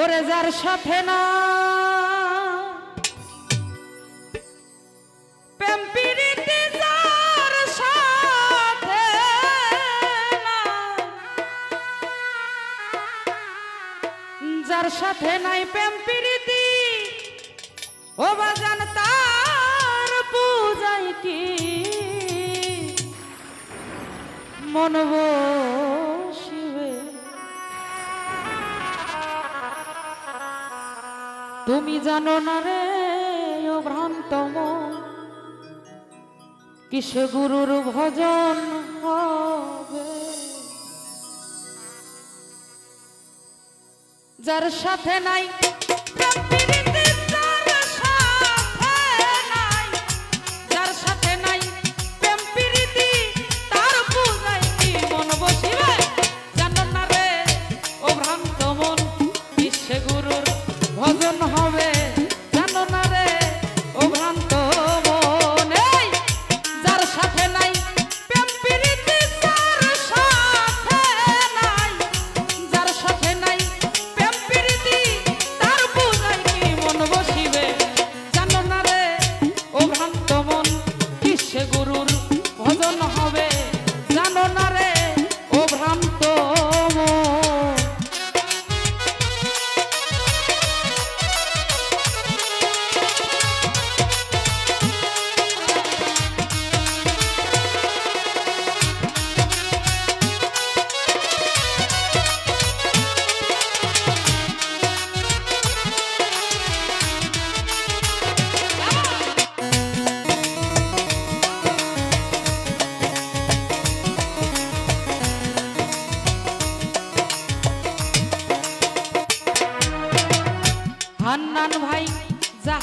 ওরে যার সাথে না। যার সাথে নাই প্রেম প্রীতি ও বাজান তার পূজায় কি? মনবো তুমি জানো না রে ও ভ্রান্তম। কিসে গুরুর ভজন হবে? যার সাথে নাই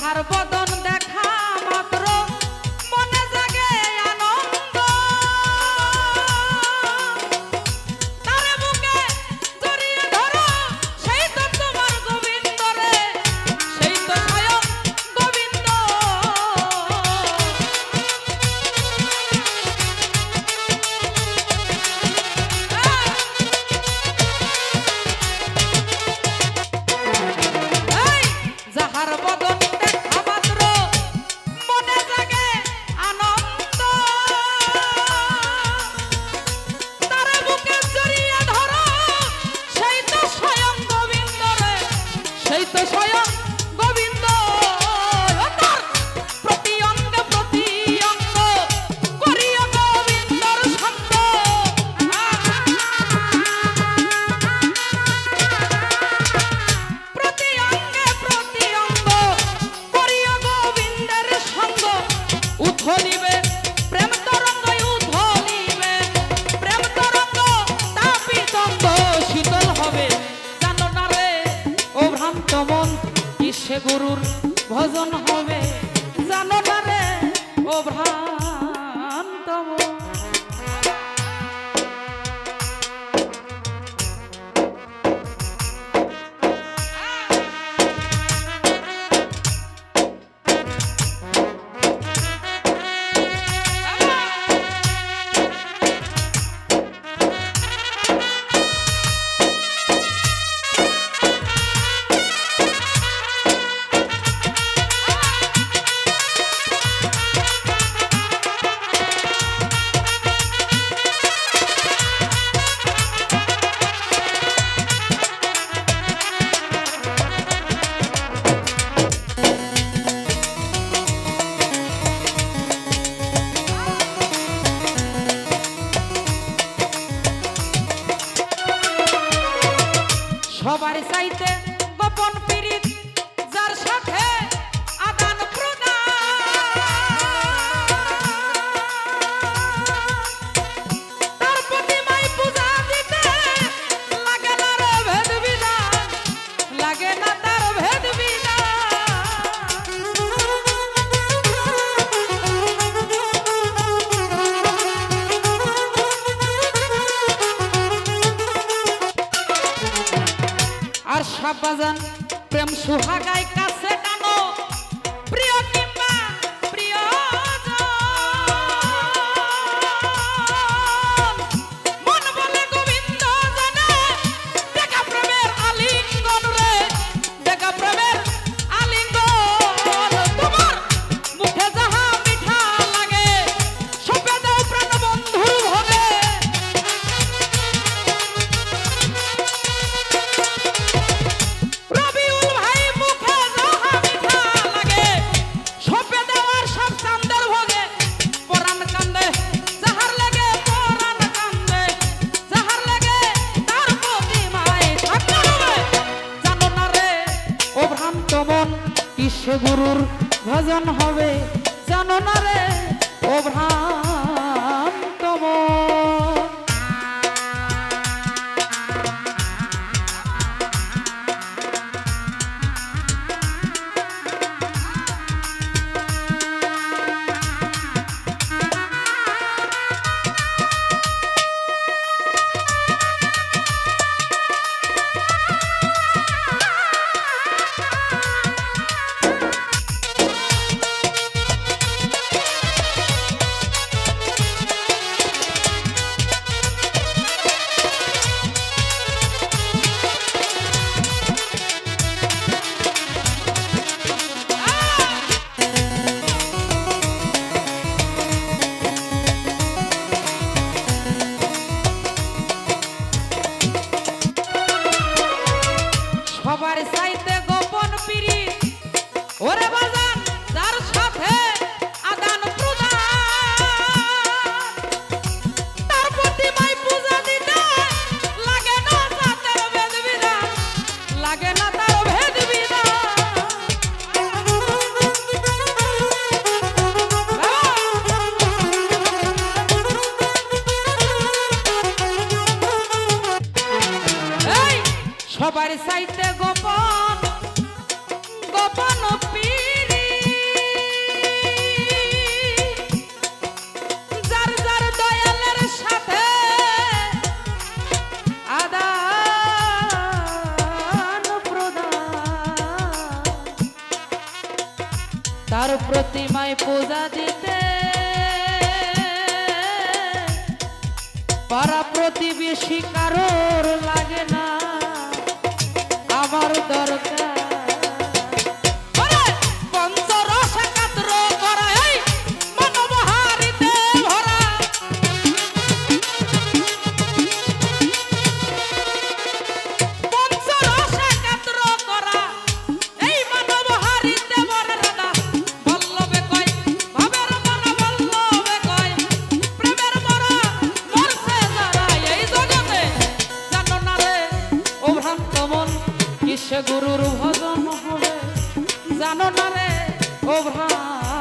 আর বদ amor. সে গুরুর ভজন হবে। জানো না রে ও ভ্রান্তময় সবার চাইতে গোপন গোপন পিড়ি। দয়ালের সাথে আদান প্রদান। তার প্রতিমায় পূজা দিতে পাড়া প্রতিবেশী কারোর লাগে না। আমার দরকার। কিসে গুরুর ভজন হবে জানো না রে ও ভ্রান্ত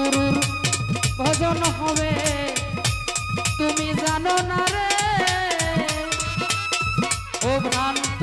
গুরুর ভজন হবে। তুমি জানো না রে ও ভ্রান্ত